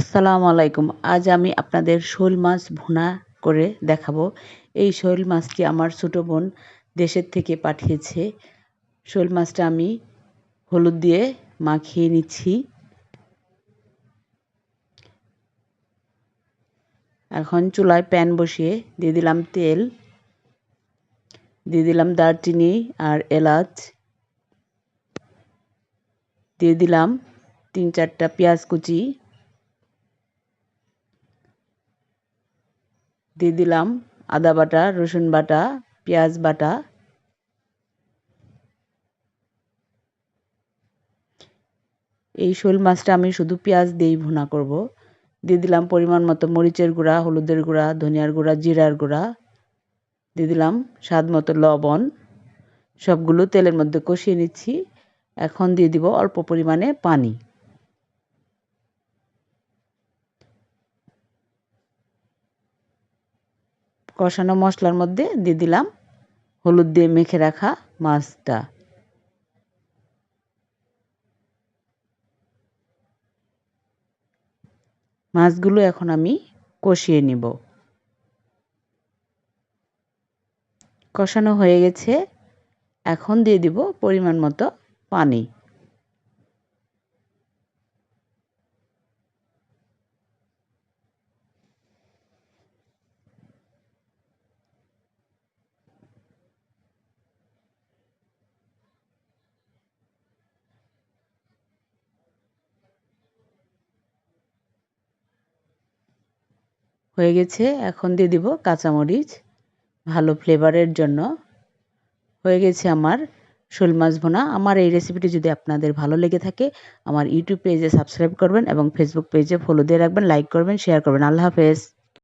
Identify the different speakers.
Speaker 1: আসসালামু আলাইকুম। আজ আমি আপনাদের শোল মাছ ভুনা করে দেখাবো। এই শোল মাছটি আমার ছোটো বোন দেশের থেকে পাঠিয়েছে। শোল মাছটা আমি হলুদ দিয়ে মাখিয়ে নিচ্ছি। এখন চুলায় প্যান বসিয়ে দিয়ে দিলাম তেল, দিয়ে দিলাম দারচিনি আর এলাচ, দিয়ে দিলাম তিন চারটা পেঁয়াজ কুচি দিয়ে দিলাম আদা বাটা, রসুন বাটা, পেঁয়াজ বাটা। এই শোল মাছটা আমি শুধু পেঁয়াজ দিয়েই ভুনা করব। দিয়ে দিলাম পরিমাণ মতো মরিচের গুঁড়া, হলুদের গুঁড়া, ধনিয়ার গুঁড়া, জিরার গুঁড়া। দিয়ে দিলাম স্বাদ মতো লবণ। সবগুলো তেলের মধ্যে কষিয়ে নিচ্ছি। এখন দিয়ে দিব অল্প পরিমাণে পানি। কষানো মশলার মধ্যে দিয়ে দিলাম। হলুদ দিয়ে মেখে রাখা মাছটা। মাছগুলো এখন আমি কষিয়ে নিব। কষানো হয়ে গেছে। এখন দিয়ে দিব পরিমাণ মতো পানি। হয়ে গেছে। এখন দিয়ে দিব কাঁচামরিচ, ভালো ফ্লেভারের জন্য। হয়ে গেছে আমার শোল মাছ ভোনা। আমার এই রেসিপিটি যদি আপনাদের ভালো লেগে থাকে, আমার ইউটিউব পেজে সাবস্ক্রাইব করবেন এবং ফেসবুক পেজে ফলো দিয়ে রাখবেন লাইক করবেন শেয়ার করবেন। আল্লাহ হাফেজ।